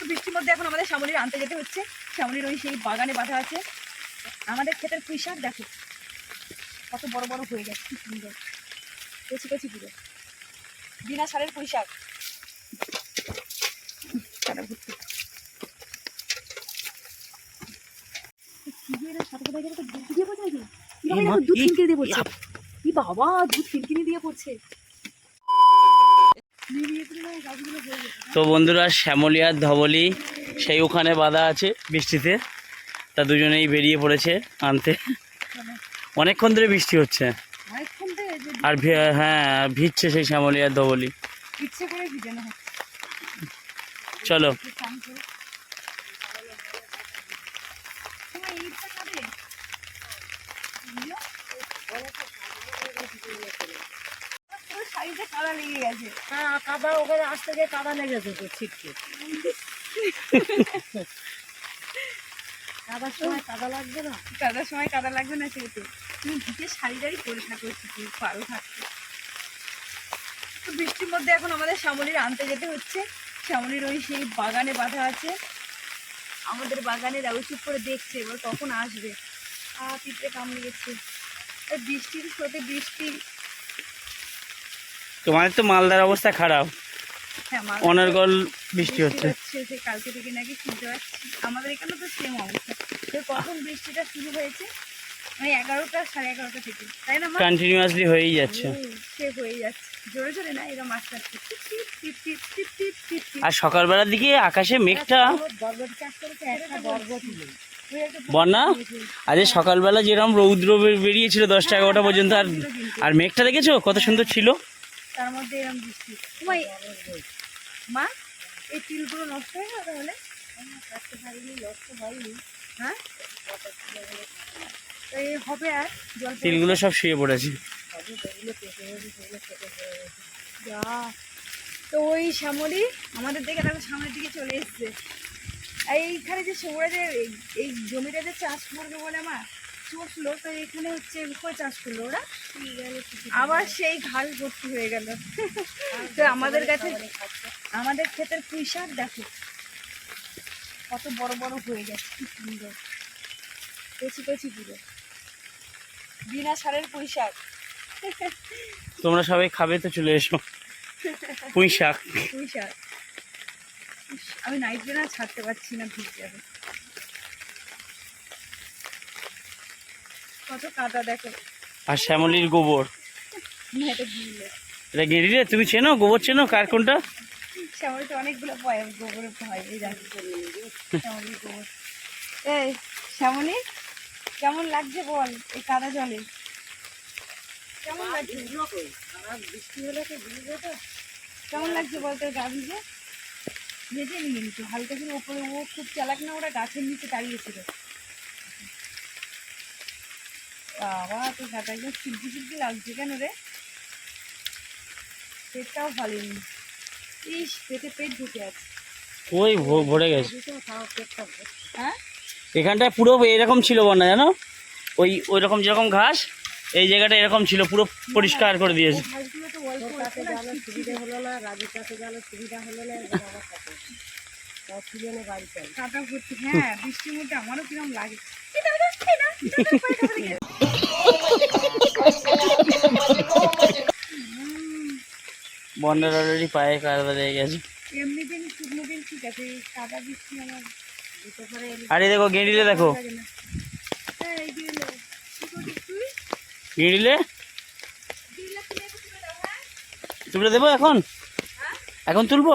তো বৃষ্টির মধ্যে এখন আমাদের শ্যামলির আনতে যেতে হচ্ছে। শ্যামলির ওই সেই বাগানে বাঁধা আছে। আমাদের ক্ষেতের পুঁই শাক দেখো। কত বড় বড় হয়ে গেছে কি সুন্দর। কচি কচি পুরো। বিনা সারের পুঁই শাক। ভর্তি। দুধ দিয়ে পড়ছে নাকি? কি বাবা, দুধ এই- দিয়ে পড়ছে কি বাবা দুধ খিনকিনি দিয়ে পড়ছে নিয়ে তুলে না, গাছগুলো হয়ে গেছে। তো বন্ধুরা শ্যামলিয়ার ধবলি সেই ওখানে বাধা আছে বৃষ্টিতে। তা দুজনেই বেরিয়ে পড়েছে আনতে। অনেকক্ষণ ধরে বৃষ্টি হচ্ছে। আর হ্যাঁ ভিজছে সেই শ্যামলিয়ার ধবলি। চলো একটু স্নান করে। তোমার এই ইচ্ছা কাঁদে? বুঝলো? পুরো কাদা লেগে গেছে। হ্যাঁ কাদা ওখানে আসতে গিয়ে কাদা লেগেছে তো, ছিটকে। কাদার সময় কাদা লাগবে না? কাদার সময় কাদা লাগবে না সেহেতু। তুমি ভিজে শাড়ি টাড়ি পরে থাকো কিছু পারো থাকতে। তো বৃষ্টির মধ্যে এখন আমাদের শ্যামলির আনতে যেতে হচ্ছে। শ্যামলির ওই সেই বাগানে বাঁধা আছে। আমাদের বাগানে দেখো চুপ করে দেখছে, এবার কখন আসবে। আ, পিঁপড়ে কামড়ে গেছে বৃষ্টির স্রোতে বৃষ্টি তোমাদের তো মালদার অবস্থা খারাপ। অনর্গল বৃষ্টি হচ্ছে। কালকে থেকে নাকি আমাদের এখানে তো সেম অবস্থা। কখন বৃষ্টিটা শুরু হয়েছে হয়েই যাচ্ছে। আর সকালবেলার দিকে আকাশে মেঘটা বন্যা? আজ সকালবেলা যেরকম রৌদ্র বেরিয়েছিল দশটা এগারোটা পর্যন্ত আর আর মেঘটা দেখেছ? কত সুন্দর ছিল? তার মধ্যে এরকম বৃষ্টি। এই- মা এই তিলগুলো নষ্ট হয়ে গেল তাহলে? কাটতে পারিনি নষ্ট হয়নি হ্যাঁ এই হবে আর জল তিলগুলো সব শুয়ে পড়েছে। যা। তো ওই শ্যামলি আমাদের দিকে দেখো সামনের দিকে চলে এসছে। এইখানে যে এই- এই জমিটা যে চাষ করবে বলে আমার তো এখানে হচ্ছে উপরে চাষ করল ওরা। আবার সেই ঘাস ভর্তি হয়ে গেল। তো আমাদের কাছে আমাদের ক্ষেতের পুঁই শাক দেখো। কত বড় বড় হয়ে গেছে কি সুন্দর। কচি কচি পুরো। বিনা সারের পুঁই শাক। তোমরা সবাই খাবে তো চলে এসো। পুঁই শাক। পুঁই শাক। আমি নাইট না ছাড়তে পারছি না ভিজে। যাবে কত কাদা দেখো। আর শ্যামলির গোবর। এটা দিলে গেঁড়ি রে তুমি চেনো? গোবর চেনো? কার কোনটা? শ্যামলি তো অনেকগুলো পয় গোবরে হয় এই দেখো শ্যামলি গোবর। এই শ্যামলি কেমন লাগছে বল এই কাদা জলে? কেমন লাগছে? বৃষ্টি হলে তো ভিজে তো। কেমন লাগছে বল তোর গা ভিজে ভেজে নিয়ে নিত। হালকা করে ওপরে ও খুব চালাক না ওরা গাছের নিচে দাঁড়িয়েছিল। বাবা গাটা একদম লাগছে কেন রে? পেটটাও ইস পেটে পেট ঢুকে আছে। ওই ভরে গেছে। হ্যাঁ? এখানটায় পুরো এরকম ছিল বন্যা জানো? ওই ওই রকম যেরকম ঘাস এই জায়গাটা এরকম ছিল পুরো পরিষ্কার করে দিয়েছে। তুলে এনে অলরেডি পায়ে কাদা লেগে গেছে। আরে দেখো গেঁড়িলে দেখো। গেঁড়িলে? তুলে দেবো এখন? এখন তুলবো?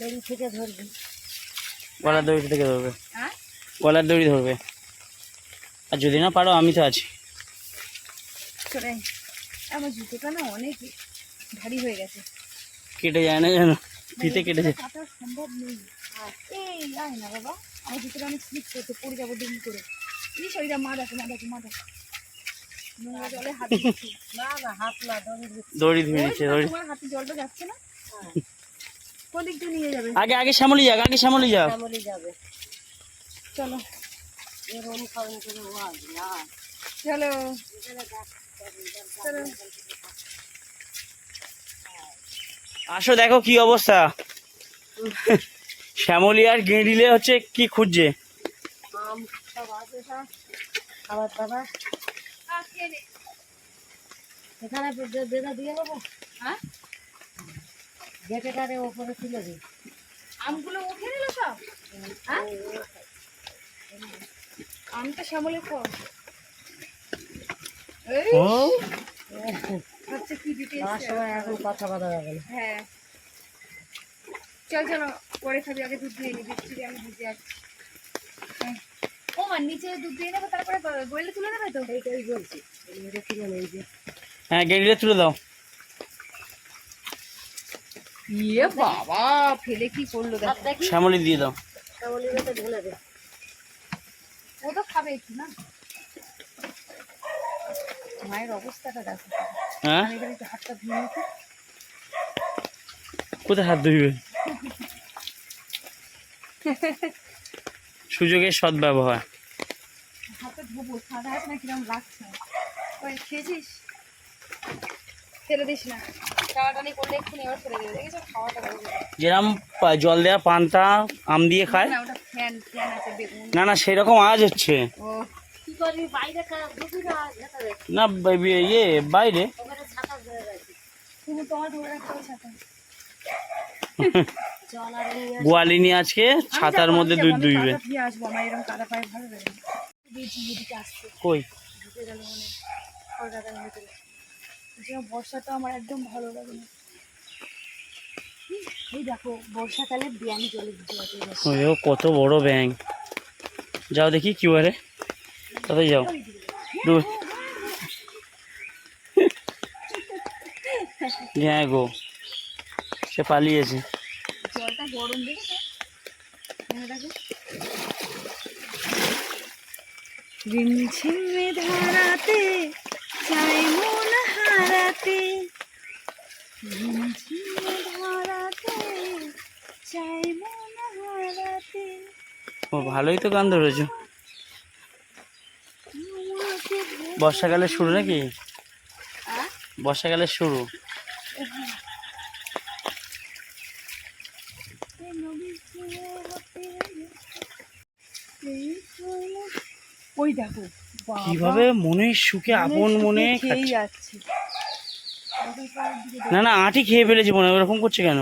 দড়ি থেকে ধরবি। গলার দড়ি থেকে ধরবে? হ্যাঁ? গলার দড়ি ধরবে? আর যদি না পারো আমি তো আছি। আমার জুতোটা না অনেক ভারী হয়ে গেছে। কেটে যায় না জানো ফিতে কেটে যায় সম্ভব নেই। এই আয় না বাবা আমার জুতোটা অনেক স্লিপ করছে পড়ে যাব ডিম করে। এই শরীরটা মা দেখো মা দেখো মা দেখো। নোংরা জলে হাত দিচ্ছি। না না হাত দড়ি দড়ি ধুয়ে নিচ্ছে দড়ি। তোমার হাতে জলটা যাচ্ছে না? আগে আগে শ্যামলি যাক আগে শ্যামলি যাক। শ্যামলি যাবে। চলো। চলো। আসো দেখো কি অবস্থা। শ্যামলি আর গেঁড়িলে হচ্ছে কি খুঁজছে? এখানে দিয়ে নেব। হ্যাঁ? গেটেটারে ওপরে তুলে দিই আমগুলো উঠে নিল সব? হ্যাঁ? আমটা শ্যামলে ফল এই! কি দিতে তার এসছে? সময় এখন কথা বলা যাবে হ্যাঁ। চল চলো পরে খাবি আগে দুধ দিয়ে দিচ্ছি আমি দুধ দিয়ে হ্যাঁ। ও মা নিচে দুধ দিয়ে নেব তারপরে গোয়েলে তুলে নেবে তো? এইটাই বলছি। তুলে নেই যে। হ্যাঁ তুলে দাও। ইয়ে বাবা ফেলে কি করল দেখো। শ্যামলি দিয়ে দাও। শ্যামলি বেঁধে ঢেলে দে। ও তো খাবে একটু না? মায়ের অবস্থাটা দেখো। হ্যাঁ? হাতটা ধুয়ে কোথায় হাত ধুইবে? সুযোগের সদ্ব্যবহার। ধোবো সাদা হাত না কিরম লাগছে? ওই খেয়েছিস? ফেলে দিস না। যেরকম জল দেওয়া পান্তা আম দিয়ে খায়। না না সেরকম আওয়াজ হচ্ছে। না? ইয়ে বাইরে। ওখানে ছাতা ধরে রাখি। তুমি তোমার ধরে রাখতে হবে ছাতা। জল আর নিয়ে গোয়ালি নিয়ে আজকে ছাতার মধ্যে দুধ দুইবে। কই? যে বর্ষাটা আমার একদম ভালো লাগে না। এই দেখো বর্ষাকালে জলে কত বড় ব্যাং যাও দেখি কি বলে। তাতে যাও। হ্যাঁ গো সে পালিয়েছে। জলটা গরম রিমঝিমে ধারাতে চাই মন মন ও ভালোই তো গান ধরেছো। বর্ষাকালের শুরু নাকি? বর্ষাকালের শুরু। ওই দেখো কীভাবে মনের সুখে আপন মনে যাচ্ছে। না না, আটি খেয়ে ফেলেছি মনে ওরকম করছে কেন?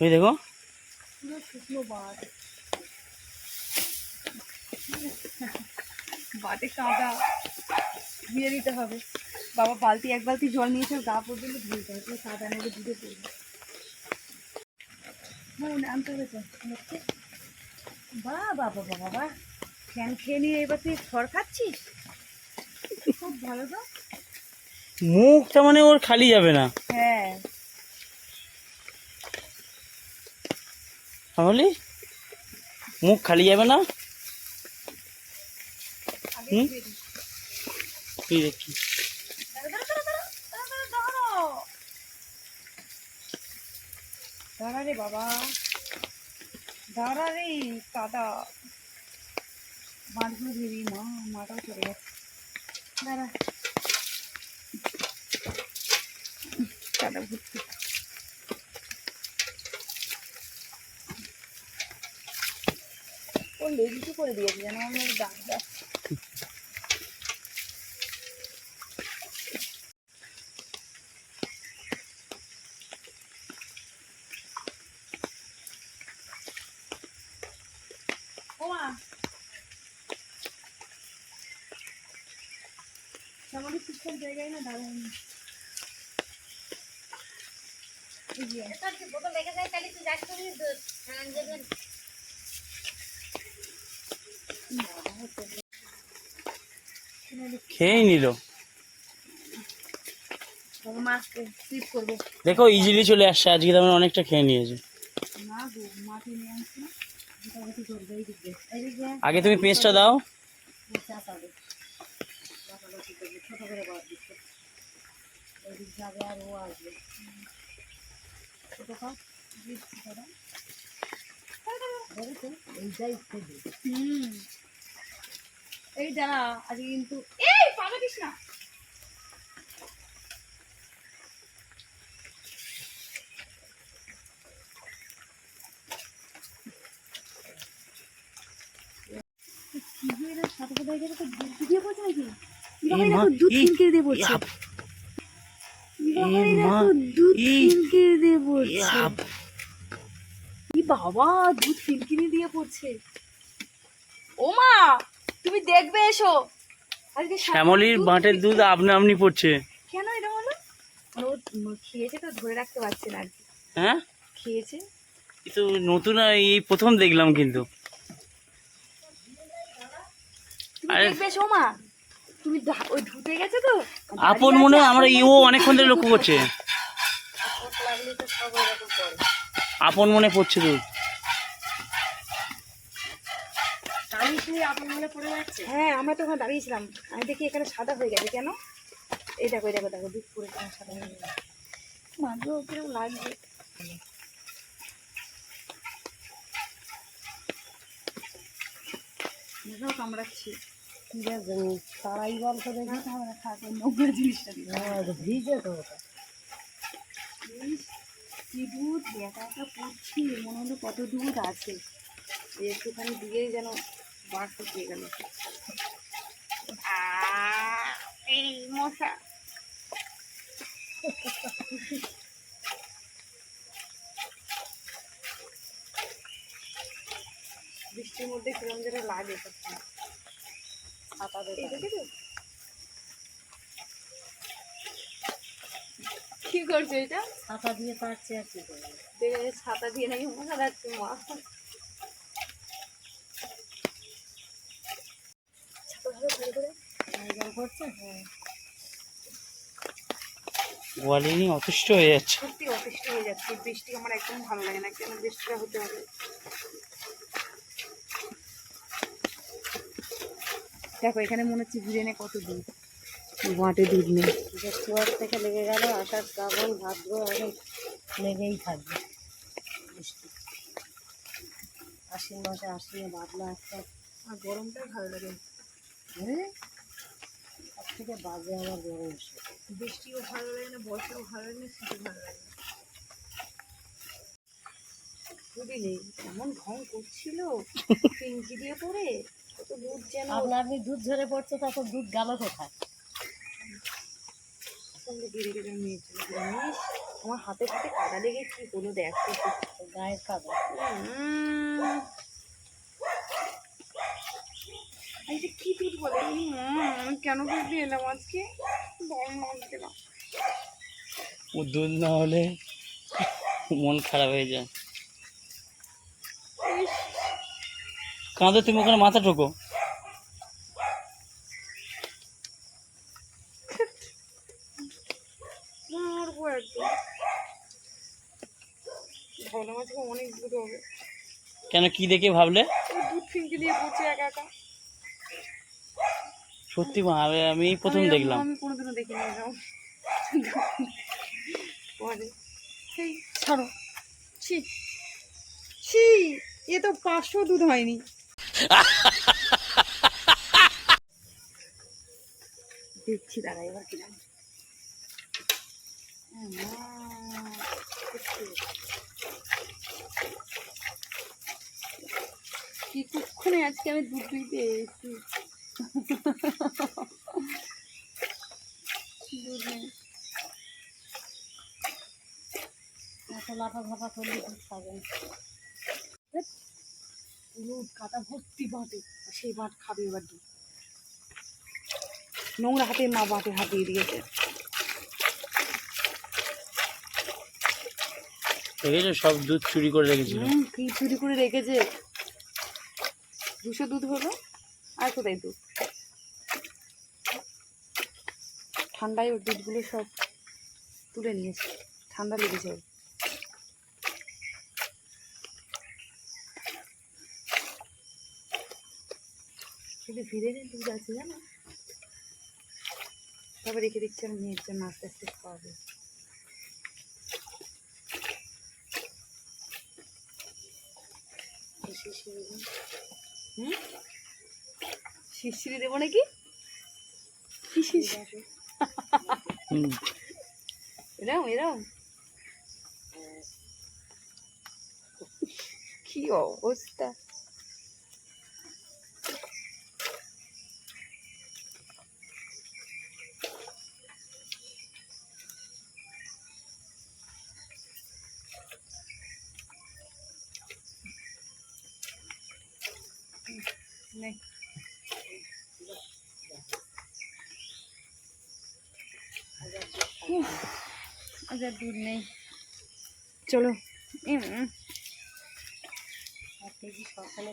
ওই দেখো। ধুয়ে হবে। বাবা, বালতি, এক বালতি জল পড়বে। বা বাবা বাবা ফ্যান খেয়ে নিয়ে এবার তুই খড় খাচ্ছিস? খুব ভালো তো। মুখটা মানে ওর খালি যাবে না। হ্যাঁ। তাহলে? মুখ খালি যাবে না? হুম? দেখি দাঁড়া, রে বাবা। দাঁড়া রে কাদা বাঁধগুলো ধুয়ে মা মাটাও চলে গেছে। দাঁড়া। সাদা ভর্তি? ও লেগিটি করে দিয়েছে যেন আমার দাগ যাচ্ছে? আমাদের শিক্ষার জায়গায় না দাঁড়ায়নি। এই যে বোতল রেখে যায় তাহলে তুই যাস করি খেয়েই নিল। দেখো ইজিলি চলে আসছে। আজকে তেমন অনেকটা খেয়ে নিয়েছে। আগে তুমি পেস্টটা দাও। ছোটো করে বড় দিচ্ছে এই দিক যাবে আর ও আসবে ছোটো খাও দিচ্ছি দাদা এইটাই হুম এই দাঁড়া আজকে কিন্তু এই পাবে দিস না কি হয়ে? সাথে সাথে দিয়ে পড়ছে নাকি? দুধ দিয়ে পড়ছে। ইয়াপ, এবারে মা, দেখো দুধ ই, ছিনকে দিয়ে পড়ছে। ইয়াপ। ই বাবা দুধ ফিনকিনি দিয়ে পড়ছে। ও মা তুমি দেখবে এসো। আজকে শ্যামলির বাঁটের দুধ আপনা আপনি পড়ছে। কেন এটা উম খেয়েছে তো ধরে রাখতে পারছে না আর কি। হ্যাঁ? খেয়েছে। কিন্তু নতুন এই প্রথম দেখলাম কিন্তু। আরে- দেখবে এসো মা। তুমি ওই ধুতে গেছে তো? আপন মনে আমরা ইও অনেকক্ষণ ধরে লক্ষ্য করছে। তো আপন মনে পড়ছে শুয়ে আপন মনে পড়ে যাচ্ছে হ্যাঁ আমরা তো ওখানে দাঁড়িয়েছিলাম। আমি দেখি এখানে সাদা হয়ে গেছে কেন? এই দেখো এই দেখো দেখো দুধ পুরো সাদা হয়ে গেছে। লাগবে কামড়াচ্ছি ঠিক আছে তারাই গল্প দেখি ভিজে তো কি দুধ? একা একা পড়ছি মনে হলো কত দুধ আছে। একটুখানি দিয়েই যেন বার শুকিয়ে গেল। এই মশা। বৃষ্টির মধ্যে কিরম যেন লাগে সত্যি কি করছ এটা? ছাতা দিয়ে পারছে আর কি করবে? ছাতা দিয়ে নাকি মশা মা। হ্যাঁ। গোয়ালিনী অতিষ্ঠ হয়ে যাচ্ছে। সত্যি অতিষ্ঠ হয়ে যাচ্ছে। বৃষ্টি আমার একদম ভালো লাগে না। কেন বৃষ্টিটা হতে হবে? দেখো এখানে মনে হচ্ছে বিরিয়ানি কত দুধ বাঁটে দুধ নেই জেঠুয়ার থেকে লেগে গেল আষাঢ় শ্রাবণ ভাদ্র এখন লেগেই থাকবে। বৃষ্টি। আশ্বিন মাসে আশ্বিনে বাদলা একটা। আর গরমটাই ভালো লাগে হ্যাঁ তার থেকে বাজে আমার গরম বৃষ্টিও ভালো লাগে না বর্ষাও ভালো লাগে না শীতও ভালো লাগে না। বুঝলি? এমন ঢং করছিল পিঙ্কি দিয়ে পরে। কত দুধ যেন আপনি দুধ ঝরে পড়ছে তখন দুধ গেল কোথায়? সঙ্গে ধীরে ধীরে নিয়ে চলে গেলাম। ইস, আমার হাতে হাতে কাদা লেগে কি হলো দেখ গায়ের কাদা। উম। এই যে কি দুধ বলে? আমি কেন দুধ দিয়ে এলাম আজকে? না ও দুধ না হলে মন খারাপ হয়ে যায়। কাঁদো তুমি ওখানে মাথা ঠোকো মরবো ভাবলাম আজকে অনেক দুধ হবে। কেন কি দেখে ভাবলে? দুধ ফিঙ্কি দিয়ে পড়ছে একা একা। সত্যি মা আমি প্রথম দেখলাম। আমি কোনোদিনও দেখিনি এরকম পরে। সেই ছাড়ো। ছি। ছি এ তো পাঁচশো দুধ হয়নি। দেখছি দাঁড়া এবার কি জানি কি কুক্ষণে আজকে আমি দুধ নেই। এত লাফা কাটা ভর্তি বাঁটে সেই বাঁট খাবে এবার দুধ। নোংরা হাতে মা বাপে হাত দিয়ে দিয়েছে। দেখেছ? সব দুধ চুরি করে রেখেছিল। হুম, কি চুরি করে রেখেছে? দুশো দুধ হলো? আর কোথায় দুধ? ঠান্ডায় ওর দুধগুলো সব তুলে নিয়েছে। ঠান্ডা লেগেছে। কিন্তু ভিড়ে দুধ আছে জানো? তবে রেখে দিচ্ছি, আমি মেয়ের জন্য আস্তে আস্তে খাওয়াবে। হুম শিরশিরি দেবো নাকি? এরম এরম? কি অবস্থা? নে। উফ, আজ আর দুধ নেই। চলো। সকালে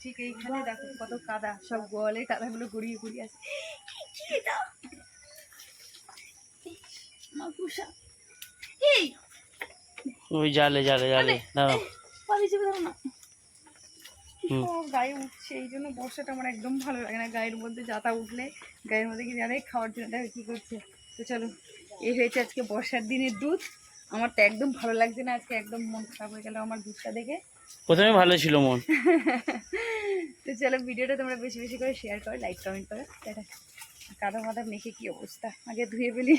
ঠিক এইখানে দেখো কত কাদা সব গোয়ালে কাদাগুলো গড়িয়ে গড়িয়ে আছে। এই ওই জালে জালে জালে দাঁড়াও। গায়ে উঠছে এই জন্য বর্ষাটা আমার একদম ভালো লাগে না। গায়ের মধ্যে যাতা উঠলে গায়ের মধ্যে কি জানে খাওয়ার জন্য কি করছে। তো চলো এই হয়েছে আজকে বর্ষার দিনের দুধ। আমার তো একদম ভালো লাগছে না আজকে একদম মন খারাপ হয়ে গেল আমার দুধটা দেখে। প্রথমে ভালো ছিল মন। তো চলো ভিডিওটা তোমরা বেশি বেশি করে শেয়ার করো লাইক কমেন্ট করো। কাদা মাদা মেখে কি অবস্থা? আগে ধুয়ে ফেলি।